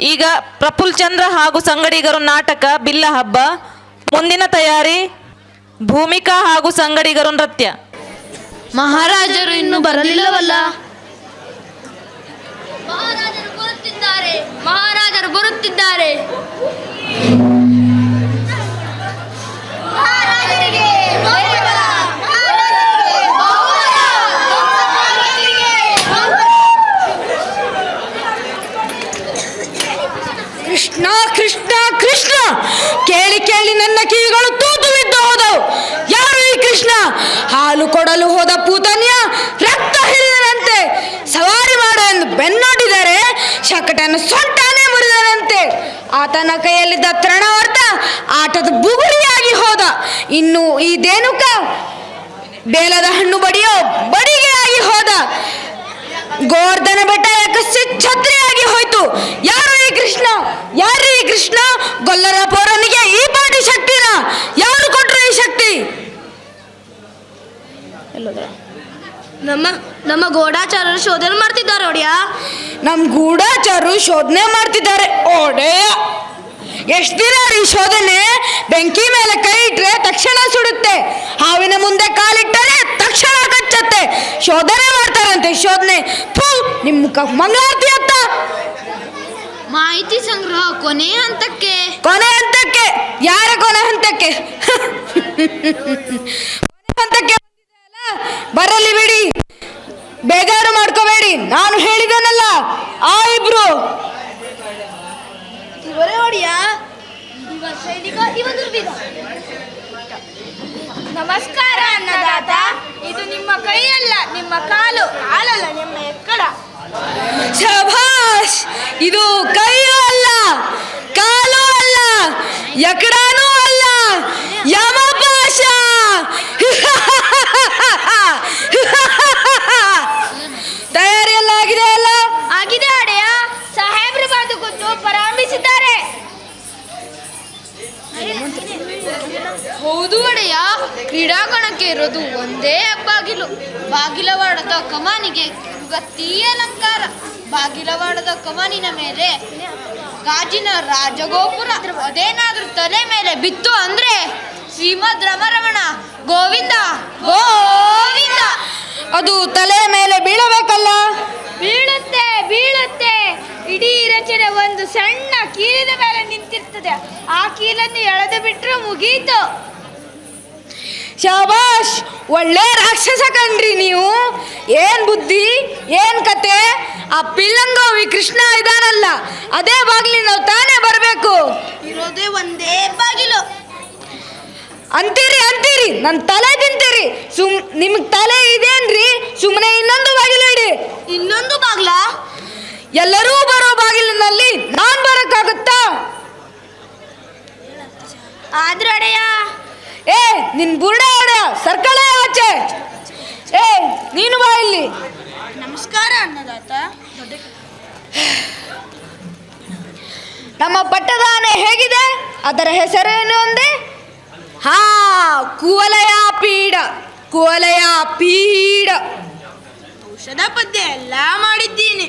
ಈಗ ಪ್ರಫುಲ್ ಚಂದ್ರ ಹಾಗೂ ಸಂಗಡಿಗರು ನಾಟಕ ಬಿಲ್ಲ ಹಬ್ಬ ಮುಂದಿನ ತಯಾರಿ ಭೂಮಿಕಾ ಹಾಗೂ ಸಂಗಡಿಗರು ನೃತ್ಯ. ಮಹಾರಾಜರು ಇನ್ನು ಬರಲಿಲ್ಲವಲ್ಲ? ಮಹಾರಾಜರು ಬರುತ್ತಿದ್ದಾರೆ. ಮಹಾರಾಜರು ಬರುತ್ತಿದ್ದಾರೆ. ಮಹಾರಾಜರಿಗೆ ಆತನ ಕೈಯಲ್ಲಿದ್ದ ತೃಣವರ್ತ ಆಟದ ಬುಗುರಿಯಾಗಿ ಹೋದ. ಇನ್ನು ಈ ದೇನುಕ ಬೇಲದ ಹಣ್ಣು ಬಡಿಯೋ ಬಡಿಗೆಯಾಗಿ ಹೋದ. ಗೋವರ್ಧನ ಬೆಟ್ಟ ಯಾಕಸ್ಸೆ ಛತ್ರಿಯಾಗಿ ಹೋಯ್ತು. ಯಾರು ಈ ಕೃಷ್ಣ? ಯಾರು ಈ ಕೃಷ್ಣ? ಗೊಲ್ಲರ ಪೌರನಿಗೆ ಈ ಪಾಟಿ ಶಕ್ತಿನ? ಯಾರು ಕೊಟ್ಟರು ಈ ಶಕ್ತಿ? ನಮ್ಮ ನಮ್ಮ ಗೂಢಾಚಾರರು ಶೋಧನೆ ಮಾಡ್ತಿದ್ದಾರೆ ಒಡೆಯ ನಮ್ ಗೂಢಾಚಾರರು ಶೋಧನೆ ಮಾಡ್ತಿದ್ದಾರೆ. ಒಡೆಯ ಎಷ್ಟು ದಿನ ಈ ಶೋಧನೆ? ಬೆಂಕಿ ಮೇಲೆ ಕೈ ಇಟ್ರೆ ತಕ್ಷಣ ಸುಡುತ್ತೆ. ಹಾವಿನ ಮುಂದೆ ಕಾಲಿಟ್ಟರೆ ತಕ್ಷಣ ಕಚ್ಚತ್ತೆ. ಶೋಧನೆ ಮಾಡ್ತಾರಂತೆ ಶೋಧನೆ. ಥೂ ನಿಮ್ ಮುಖ ಮಂಗಳಾರತಿ ಅತ್ತ. ಮಾಹಿತಿ ಸಂಗ್ರಹ ಕೊನೆ ಹಂತಕ್ಕೆ. ಕೊನೆ ಹಂತಕ್ಕೆ. ಯಾರ ಕೊನೆ ಹಂತಕ್ಕೆ? ಕೊನೆ ಹಂತಕ್ಕೆ ಬಂದಿದೆ ಅಲ್ಲ? ಬರಲಿ ಬಿಡಿ ಬೇಜಾರು ಮಾಡ್ಕೋಬೇಡಿ ನಾನು ಹೇಳಿದನಲ್ಲ ಆ ಇಬ್ರು. ಇವರೇ ಒಡೆಯ ಇವ ಸೈನಿಕ ಇವ ದುರ್ವಿಧ. ನಮಸ್ಕಾರ ಅನ್ನದಾತ ಇದು ನಿಮ್ಮ ಕೈಯಲ್ಲ ನಿಮ್ಮ ಕಾಲು ಕಾಲಲ್ಲ ನಿಮ್ಮ ಎಕ್ಕಡ. ಶಭಾಷ್ ಇದು ಕೈಯೂ ಅಲ್ಲ ಕಾಲು ಅಲ್ಲ ಎಕಡಾನೂ ಅಲ್ಲ. ಯಮ ಕ್ರೀಡಾಂಗಣಕ್ಕೆ ಇರೋದು ಒಂದೇ ಬಾಗಿಲು. ಬಾಗಿಲವಾಡದ ಕಮಾನಿಗೆ ಗತ್ತಿ ಅಲಂಕಾರ. ಬಾಗಿಲವಾಡದ ಕಮಾನಿನ ಮೇಲೆ ಗಾಜಿನ ರಾಜಗೋಪುರ. ಅದೇನಾದ್ರೂ ತಲೆ ಮೇಲೆ ಬಿತ್ತು ಅಂದ್ರೆ ಶ್ರೀಮದ್ ರಮರಮಣ ಗೋವಿಂದ ಗೋವಿಂದ. ಅದು ತಲೆ ಮೇಲೆ ಬೀಳಬೇಕಲ್ಲ? ಬೀಳುತ್ತೆ ಬೀಳುತ್ತೆ. ಇಡೀ ರಚನೆ ಒಂದು ಸಣ್ಣ ಕೀಲಿನ ಮೇಲೆ ನಿಂತಿರ್ತದೆ. ಆ ಕೀಲನ್ನು ಎಳೆದು ಬಿಟ್ಟರೆ ಮುಗೀತು. ಶಾಬಾಷ್ ಒಳ್ಳೆ ರಾಕ್ಷಸ ಕಣ್ರಿ ನೀವು. ಏನ್ ಬುದ್ಧಿ ಏನ್ ಕತೆ? ಆ ಪಿಲ್ಲಂಗೋವಿ ಕೃಷ್ಣ ಇದಾನಲ್ಲ ಅದೇ ಬಾಗ್ಲಿ ನಾವು ತಾನೇ ಬರಬೇಕು. ಇರೋದೇ ಒಂದೇ ಬಾಗಿಲು. ಅಂತೀರಿ ಅಂತೀರಿ ನನ್ನ ತಲೆ ತಿಂತೀರಿ. ಸುಮ್ ನಿಮ್ಗೆ ತಲೆ ಇದೇನ್ರಿ? ಸುಮ್ಮನೆ ಇನ್ನೊಂದು ಬಾಗಿಲು ಇಡಿ. ಇನ್ನೊಂದು ಬಾಗ್ಲ? ಎಲ್ಲರೂ ಬರೋ ಬಾಗಿಲಿನಲ್ಲಿ ನಾನ್ ಬರಕ್ಕಾಗುತ್ತಾ? ಆದ್ರೆ ಅಡೆಯ? ಏ ನಿನ್ ಬುರುಡ ಸರ್ಕಲ ಆಚೆ. ಏ ನೀನು ಬಾ ಇಲ್ಲಿ. ನಮಸ್ಕಾರ ಅನ್ನದಾತ. ನಮ್ಮ ಪಟ್ಟದಾನೆ ಹೇಗಿದೆ? ಅದರ ಹೆಸರೇನು ಒಂದೇ ಹಾ ಕುವಲಯ ಪೀಡ ಕುವಲಯ ಪೀಡ. ಔಷಧ ಪದ್ಯ ಎಲ್ಲ ಮಾಡಿದ್ದೀನಿ.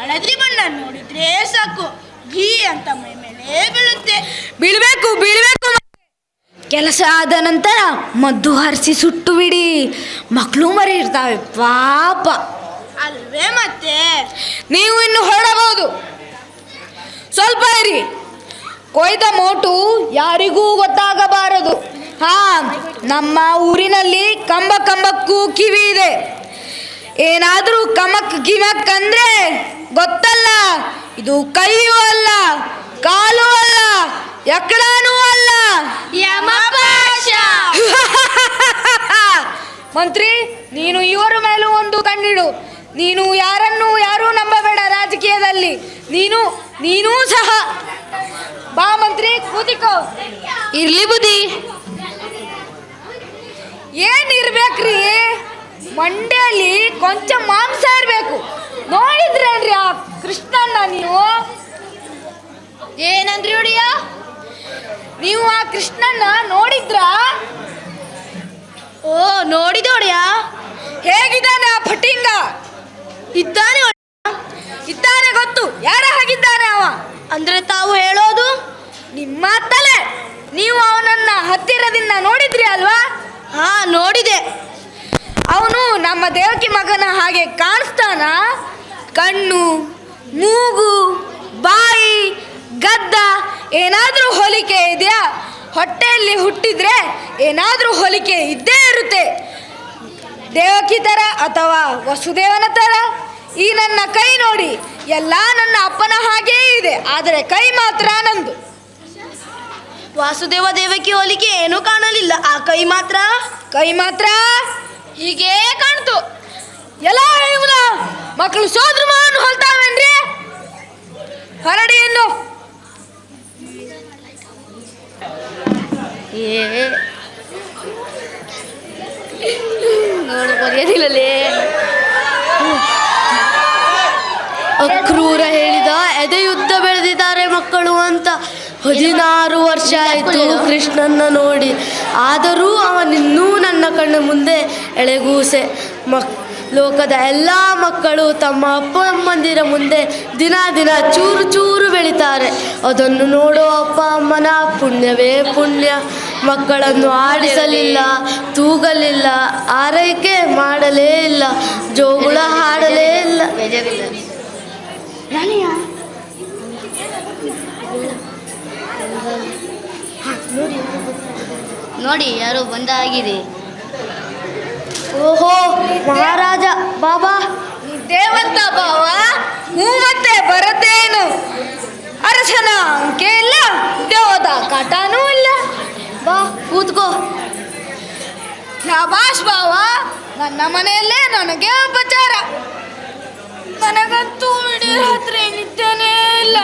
ಹಳದಿ ಬಣ್ಣ ನೋಡಿದ್ರೆ ಸಾಕು. ಗೀ ಅಂತ ಮೈ ಮೇಲೆ ಬೀಳುತ್ತೆ. ಬೀಳ್ಬೇಕು ಬೀಳ್ಬೇಕು. ಕೆಲಸ ಆದ ನಂತರ ಮದ್ದು ಹರಿಸಿ ಸುಟ್ಟು ಬಿಡಿ. ಮಕ್ಕಳು ಮರಿ ಇರ್ತಾವೆ ಪಾಪ. ಅಲ್ವೇ ಮತ್ತೆ? ನೀವು ಇನ್ನು ಹೊರಡಬಹುದು. ಸ್ವಲ್ಪ ಇರಿ. ಕೊಯ್ದ ಮೋಟು ಯಾರಿಗೂ ಗೊತ್ತಾಗಬಾರದು. ಹಾ ನಮ್ಮ ಊರಿನಲ್ಲಿ ಕಂಬ ಕಂಬಕ್ಕೂ ಕಿವಿ ಇದೆ. ಏನಾದರೂ ಕಮಕ್ ಗಿಮಕ್ ಅಂದ್ರೆ ಗೊತ್ತಲ್ಲ. ಇದು ಕೈಯೂ ಅಲ್ಲ ಕಾಲು ಅಲ್ಲ. ಎಕ್ಕಡಾನೂ ಅಲ್ಲ. ಮಂತ್ರಿ ನೀನು ಇವರ ಮೇಲೂ ಒಂದು ಕಣ್ಣಿಡು. ನೀನು ಯಾರನ್ನು ಯಾರೂ ನಂಬಬೇಡ ರಾಜಕೀಯದಲ್ಲಿ. ನೀನು ನೀನೂ ಸಹ. ಬಾ ಮಂತ್ರಿ ಕೂತಿಕೋ. ಇರ್ಲಿ ಬುದ್ಧಿ. ಏನ್ ಇರ್ಬೇಕ್ರಿ? ಮಂಡ್ಯಲ್ಲಿ ಕೊಂಚ ಮಾಂಸ ಇರ್ಬೇಕು. ನೋಡಿದ್ರೇನ್ರಿ ಆ ಕೃಷ್ಣನ್ನ ನೀವು? ಏನಂದ್ರಿ ಒಡಿಯ ನೀವು ಆ ಕೃಷ್ಣನ್ನ ನೋಡಿದ್ರಾ? ಓ ನೋಡಿದೋಡ್ಯ ಹೇಗಿದ್ದಾನೆ ಆ ಫಟಿಂಗ ಇದ್ದಾನೆ. ಇದ್ದಾನೆ ಗೊತ್ತು. ಯಾರ ಹಾಗಿದ್ದಾನೆ ಅವ? ಅಂದ್ರೆ ತಾವು ಹೇಳೋದು? ನಿಮ್ಮ ತಲೆ. ನೀವು ಅವನನ್ನ ಹತ್ತಿರದಿಂದ ನೋಡಿದ್ರಿ ಅಲ್ವಾ? ಹಾ, ನೋಡಿದೆ. ಅವನು ನಮ್ಮ ದೇವಕಿ ಮಗನ ಹಾಗೆ ಕಾಣಿಸ್ತಾನ? ಕಣ್ಣು, ಮೂಗು ಏನಾದರೂ ಹೋಲಿಕೆ ಇದೆಯಾ? ಹೊಟ್ಟೆಯಲ್ಲಿ ಹುಟ್ಟಿದ್ರೆ ಏನಾದರೂ ಹೋಲಿಕೆ ಇದ್ದೇ ಇರುತ್ತೆ. ದೇವಕಿ ಥರ ಅಥವಾ ವಸುದೇವನ ಥರ ಈ ನನ್ನ ಕೈ ನೋಡಿ ಎಲ್ಲ ನನ್ನ ಅಪ್ಪನ ಹಾಗೇ ಇದೆ ಆದರೆ ಕೈ ಮಾತ್ರ ನಂದು. ವಾಸುದೇವ ದೇವಕಿ ಹೋಲಿಕೆ ಏನೂ ಕಾಣಲಿಲ್ಲ ಆ ಕೈ ಮಾತ್ರ? ಕೈ ಮಾತ್ರ? ಹೀಗೇ ಕಾಣ್ತು. ಎಲ್ಲ ಮಕ್ಕಳು ಸೋದ್ರ ಮಾನ್ ಹೊಲ್ತಾವೇನ್ರಿ ಹೊರಡಿ ಏ. ನೋಡು ಬರೆಯೋದಿಲ್ಲಲೇ ಅಕ್ರೂರ ಹೇಳಿದ ಎದೆ ಯುದ್ಧ ಬೆಳೆದಿದ್ದಾರೆ ಮಕ್ಕಳು ಅಂತ ಹದಿನಾರು ವರ್ಷ ಆಯಿತು ಕೃಷ್ಣನ್ನ ನೋಡಿ. ಆದರೂ ಅವನಿನ್ನೂ ನನ್ನ ಕಣ್ಣ ಮುಂದೆ ಎಳೆಗೂಸೆ. ಮಕ್ ಲೋಕದ ಎಲ್ಲ ಮಕ್ಕಳು ತಮ್ಮ ಅಪ್ಪ ಅಮ್ಮಂದಿರ ಮುಂದೆ ದಿನ ದಿನ ಚೂರು ಚೂರು ಬೆಳಿತಾರೆ. ಅದನ್ನು ನೋಡೋ ಅಪ್ಪ ಅಮ್ಮನ ಪುಣ್ಯವೇ ಪುಣ್ಯ. ಮಕ್ಕಳನ್ನು ಆಡಿಸಲಿಲ್ಲ ತೂಗಲಿಲ್ಲ ಆರೈಕೆ ಮಾಡಲೇ ಇಲ್ಲ ಜೋಗುಳ ಹಾಡಲೇ ಇಲ್ಲ. ನೋಡಿ ಯಾರೋ ಬಂದ ಆಗಿದೆ ಓಹೋ ಮಹಾರಾಜ ಬಾಬಾ. ದೇವತ್ತ ದೇವಂತ ಬಾಬಾ ಹೂ ಮತ್ತೆ ಬರತ್ತೇನು ಅರಸನ ಅಂಕೆ ಇಲ್ಲ ದೇವದ ಕಾಟನೂ ಇಲ್ಲ. ಬಾ ಕೂತ್ಕೋ. ಶಾಬಾಷ್ ಬಾವ ನನ್ನ ಮನೆಯಲ್ಲೇ ನನಗೆ ಉಪಚಾರ ನನಗಂತೂ ಇಡೀ ರಾತ್ರಿ ನಿದ್ದೆನೇ ಇಲ್ಲ.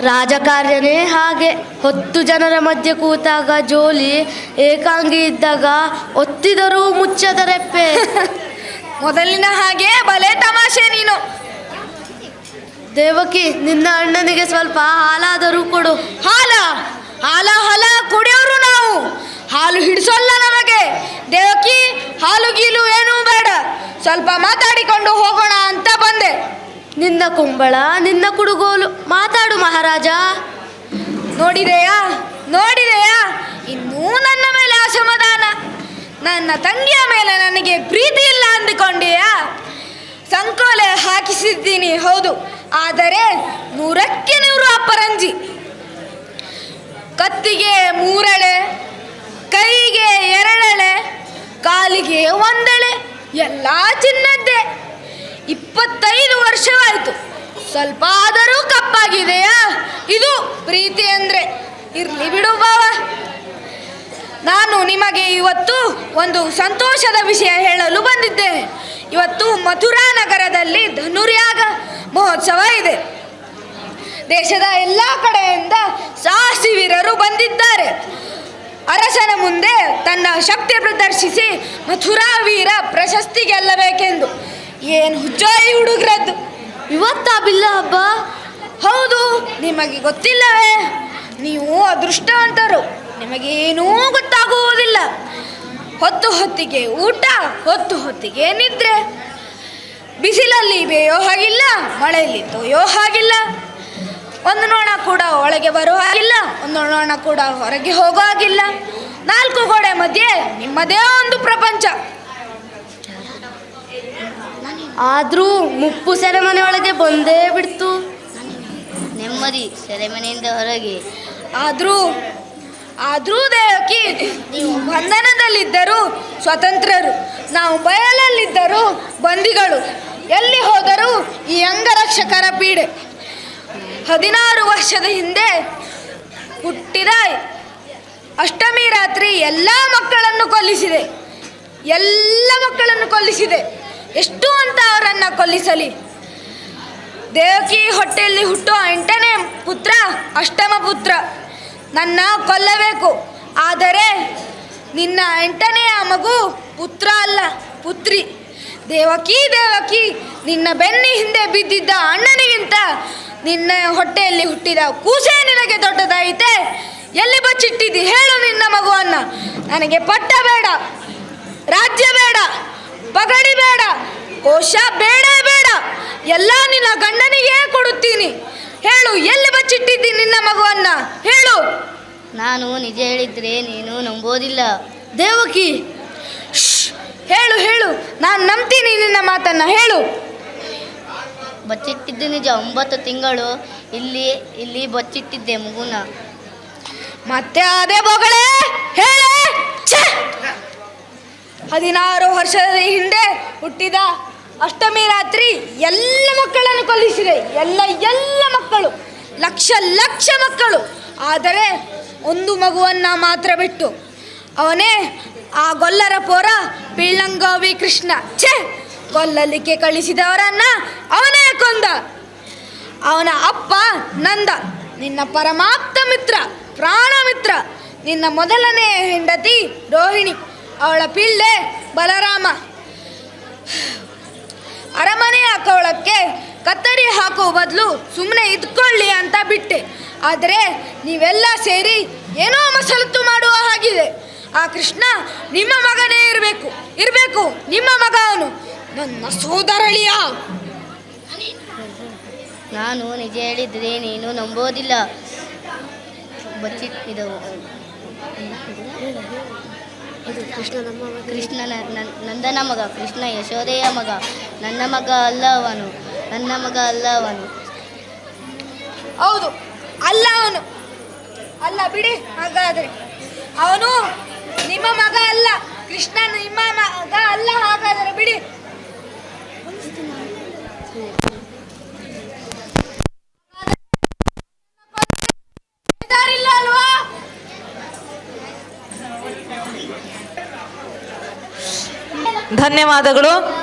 ರಾಜಕಾರ್ಯನೇ ಹಾಗೆ. ಹತ್ತು ಜನರ ಮಧ್ಯೆ ಕೂತಾಗ ಜೋಲಿ ಏಕಾಂಗಿ ಇದ್ದಾಗ ಒತ್ತಿದರೂ ಮುಚ್ಚದ ರೆಪ್ಪೆ. ಮೊದಲಿನ ಹಾಗೆ ಬಲೆ ತಮಾಷೆ ನೀನು. ದೇವಕಿ ನಿನ್ನ ಅಣ್ಣನಿಗೆ ಸ್ವಲ್ಪ ಹಾಲಾದರೂ ಕೊಡು. ಹಾಲ ಹಾಲ ಹಾಲ ಕುಡಿಯೋರು ನಾವು. ಹಾಲು ಹಿಡಿಸೋಲ್ಲ ನಮಗೆ. ದೇವಕಿ ಹಾಲು ಗೀಲು ಏನೂ ಬೇಡ. ಸ್ವಲ್ಪ ಮಾತಾಡಿಕೊಂಡು ಹೋಗೋಣ ಅಂತ ಬಂದೆ. ನಿನ್ನ ಕುಂಬಳ, ನಿನ್ನ ಕುಡುಗೋಲು. ಮಾತಾಡು ಮಹಾರಾಜ. ನೋಡಿದೆಯಾ? ನೋಡಿದೆಯಾ? ಇನ್ನೂ ನನ್ನ ಮೇಲೆ ಅಸಮಾಧಾನ ನನ್ನ ತಂಗಿಯ ಮೇಲೆ ನನಗೆ ಪ್ರೀತಿ ಇಲ್ಲ ಅಂದುಕೊಂಡೆಯಾ? ಸಂಕೋಲೆ ಹಾಕಿಸಿದ್ದೀನಿ, ಹೌದು. ಆದರೆ ನೂರಕ್ಕೆ ನೂರು ಅಪರಂಜಿ. ಕತ್ತಿಗೆ ಮೂರಳೆ, ಕೈಗೆ ಎರಡಳೆ, ಕಾಲಿಗೆ ಒಂದಳೆ, ಎಲ್ಲ ಚಿನ್ನದ್ದೇ. ಇಪ್ಪತ್ತೈದು ವರ್ಷವಾಯಿತು. ಸ್ವಲ್ಪ ಆದರೂ ಕಪ್ಪಾಗಿದೆಯಾ? ಇದು ಪ್ರೀತಿ ಅಂದ್ರೆ. ಇರ್ಲಿ ಬಿಡು ಬಾವ. ನಾನು ನಿಮಗೆ ಇವತ್ತು ಒಂದು ಸಂತೋಷದ ವಿಷಯ ಹೇಳಲು ಬಂದಿದ್ದೇನೆ. ಇವತ್ತು ಮಥುರಾ ನಗರದಲ್ಲಿ ಧನುರ್ಯಾಗ ಮಹೋತ್ಸವ ಇದೆ. ದೇಶದ ಎಲ್ಲ ಕಡೆಯಿಂದ ಸಾಹಸಿ ವೀರರು ಬಂದಿದ್ದಾರೆ. ಅರಸನ ಮುಂದೆ ತನ್ನ ಶಕ್ತಿ ಪ್ರದರ್ಶಿಸಿ ಮಥುರಾ ವೀರ ಪ್ರಶಸ್ತಿ ಗೆಲ್ಲಬೇಕೆಂದು. ಏನು ಹುಚ್ಚಾಯಿ ಈ ಹುಡುಗರದ್ದು? ಇವತ್ತ ಬಿಲ್ಲ ಹಬ್ಬ? ಹೌದು, ನಿಮಗೆ ಗೊತ್ತಿಲ್ಲವೇ? ನೀವು ಅದೃಷ್ಟವಂತರು. ನಿಮಗೇನೂ ಗೊತ್ತಾಗುವುದಿಲ್ಲ. ಹೊತ್ತು ಹೊತ್ತಿಗೆ ಊಟ, ಹೊತ್ತು ಹೊತ್ತಿಗೆ ನಿದ್ರೆ. ಬಿಸಿಲಲ್ಲಿ ಬೇಯೋ ಹಾಗಿಲ್ಲ, ಮಳೆಯಲ್ಲಿ ತೊಯ್ಯೋ ಹಾಗಿಲ್ಲ. ಒಂದು ನೋಣ ಕೂಡ ಒಳಗೆ ಬರೋ ಹಾಗಿಲ್ಲ, ಒಂದು ನೋಣ ಕೂಡ ಹೊರಗೆ ಹೋಗೋ ಹಾಗಿಲ್ಲ. ನಾಲ್ಕು ಗೋಡೆ ಮಧ್ಯೆ ನಿಮ್ಮದೇ ಒಂದು ಪ್ರಪಂಚ. ಆದ್ರೂ ಮುಪ್ಪು ಸೆರೆಮನೆ ಒಳಗೆ ಬಂದೇ ಬಿಡ್ತು. ನೆಮ್ಮದಿ ಸೆರೆಮನೆಯಿಂದ ಹೊರಗೆ. ಆದರೂ ಆದರೂ ದೇವಕಿ ನೀವು ಬಂಧನದಲ್ಲಿದ್ದರೂ ಸ್ವತಂತ್ರರು ನಾವು ಬಯಲಲ್ಲಿದ್ದರೂ ಬಂದಿಗಳು ಎಲ್ಲಿ ಹೋದರೂ ಈ ಅಂಗರಕ್ಷಕರ ಪೀಡೆ. ಹದಿನಾರು ವರ್ಷದ ಹಿಂದೆ ಹುಟ್ಟಿದ ಅಷ್ಟಮಿ ರಾತ್ರಿ ಎಲ್ಲ ಮಕ್ಕಳನ್ನು ಕೊಲ್ಲಿಸಿದೆ. ಎಲ್ಲ ಮಕ್ಕಳನ್ನು ಕೊಲ್ಲಿಸಿದೆ. ಎಷ್ಟು ಅಂತ ಅವರನ್ನು ಕೊಲ್ಲಿಸಲಿ? ದೇವಕಿ ಹೊಟ್ಟೆಯಲ್ಲಿ ಹುಟ್ಟುವ ಎಂಟನೇ ಪುತ್ರ, ಅಷ್ಟಮ ಪುತ್ರ ನನ್ನ ಕೊಲ್ಲಬೇಕು. ಆದರೆ ನಿನ್ನ ಎಂಟನೆಯ ಮಗು ಪುತ್ರ ಅಲ್ಲ, ಪುತ್ರಿ. ದೇವಕಿ ದೇವಕಿ, ನಿನ್ನ ಬೆನ್ನಿ ಹಿಂದೆ ಬಿದ್ದಿದ್ದ ಅಣ್ಣನಿಗಿಂತ ನಿನ್ನ ಹೊಟ್ಟೆಯಲ್ಲಿ ಹುಟ್ಟಿದ ಕೂಸೆ ನಿನಗೆ ದೊಡ್ಡದಾಯಿತೆ. ಎಲ್ಲಿ ಬಚ್ಚಿಟ್ಟಿದ್ದಿ? ಹೇಳು ನಿನ್ನ ಮಗುವನ್ನು. ನನಗೆ ಪಟ್ಟ ಬೇಡ, ರಾಜ್ಯ ಬೇಡ. ಪಗಡಿ ಬೇಡ ಕೋಶ ಬೇಡ ಬೇಡ. ಎಲ್ಲ ನಿನ್ನ ಗಂಡನಿಗೆ ಕೊಡುತ್ತೀನಿ. ಹೇಳು ಎಲ್ಲಿ ಬಚ್ಚಿಟ್ಟಿದ್ದಿ ನಿನ್ನ ಮಗುವನ್ನ? ಹೇಳು. ನಾನು ನಿಜ ಹೇಳಿದ್ರೆ ನೀನು ನಂಬೋದಿಲ್ಲ. ದೇವಕಿ ಹೇಳು ಹೇಳು. ನಾನು ನಂಬ್ತೀನಿ ನಿನ್ನ ಮಾತನ್ನ. ಹೇಳು. ಬಚ್ಚಿಟ್ಟಿದ್ದೆ ನಿಜ. ಒಂಬತ್ತು ತಿಂಗಳು ಇಲ್ಲಿ ಇಲ್ಲಿ ಬಚ್ಚಿಟ್ಟಿದ್ದೆ ಮಗುನ. ಮತ್ತೆ ಅದೇ ಬೋಗಳೇ? ಹೇಳ? ಹದಿನಾರು ವರ್ಷದ ಹಿಂದೆ ಹುಟ್ಟಿದ ಅಷ್ಟಮಿ ರಾತ್ರಿ ಎಲ್ಲ ಮಕ್ಕಳನ್ನು ಕೊಲ್ಲಿಸಿದೆ ಎಲ್ಲ ಎಲ್ಲ ಮಕ್ಕಳು, ಲಕ್ಷ ಲಕ್ಷ ಮಕ್ಕಳು. ಆದರೆ ಒಂದು ಮಗುವನ್ನು ಮಾತ್ರ ಬಿಟ್ಟು ಅವನೇ ಆ ಗೊಲ್ಲರ ಪೋರ ಪಿಳ್ಳಂಗೋವಿ ಕೃಷ್ಣ. ಛೇ ಕೊಲ್ಲಲಿಕ್ಕೆ ಕಳಿಸಿದವರನ್ನ ಅವನೇ ಕೊಂದ. ಅವನ ಅಪ್ಪ ನಂದ, ನಿನ್ನ ಪರಮಾಪ್ತ ಮಿತ್ರ, ಪ್ರಾಣ ಮಿತ್ರ, ನಿನ್ನ ಮೊದಲನೇ ಹೆಂಡತಿ ರೋಹಿಣಿ. ಅವಳ ಪಿಳ್ಳೆ ಬಲರಾಮ. ಅರಮನೆ ಹಾಕೋಳಕ್ಕೆ ಕತ್ತರಿ ಹಾಕೋ ಬದಲು ಸುಮ್ಮನೆ ಇದ್ಕೊಳ್ಳಿ ಅಂತ ಬಿಟ್ಟೆ. ಆದರೆ ನೀವೆಲ್ಲ ಸೇರಿ ಏನೋ ಮಸಲತ್ತು ಮಾಡುವ ಹಾಗಿದೆ. ಆ ಕೃಷ್ಣ ನಿಮ್ಮ ಮಗನೇ ಇರಬೇಕು. ಇರಬೇಕು. ನಿಮ್ಮ ಮಗ ಅವನು. ನನ್ನ ಸೋದರಳಿಯ. ನಾನು ನಿಜ ಹೇಳಿದ್ರೆ ನೀನು ನಂಬೋದಿಲ್ಲ. ಬಚ್ಚಿಟ್ಟಿದ ಕೃಷ್ಣ ನಮ್ಮ ಮಗ. ಕೃಷ್ಣನ ನಂದನ ಮಗ ಕೃಷ್ಣ ಯಶೋದೆಯ ಮಗ ನನ್ನ ಮಗ ಅಲ್ಲವನು ನನ್ನ ಮಗ ಅಲ್ಲವನು. ಹೌದು ಅಲ್ಲ ಅವನು ಅಲ್ಲ ಬಿಡಿ ಹಾಗಾದ್ರೆ. ಅವನು ನಿಮ್ಮ ಮಗ ಅಲ್ಲ ಕೃಷ್ಣ ನಿಮ್ಮ ಮಗ ಅಲ್ಲ ಹಾಗಾದರೆ ಬಿಡಿ ಬೇಜಾರಿಲ್ಲ ಅಲ್ವಾ ಧನ್ಯವಾದಗಳು.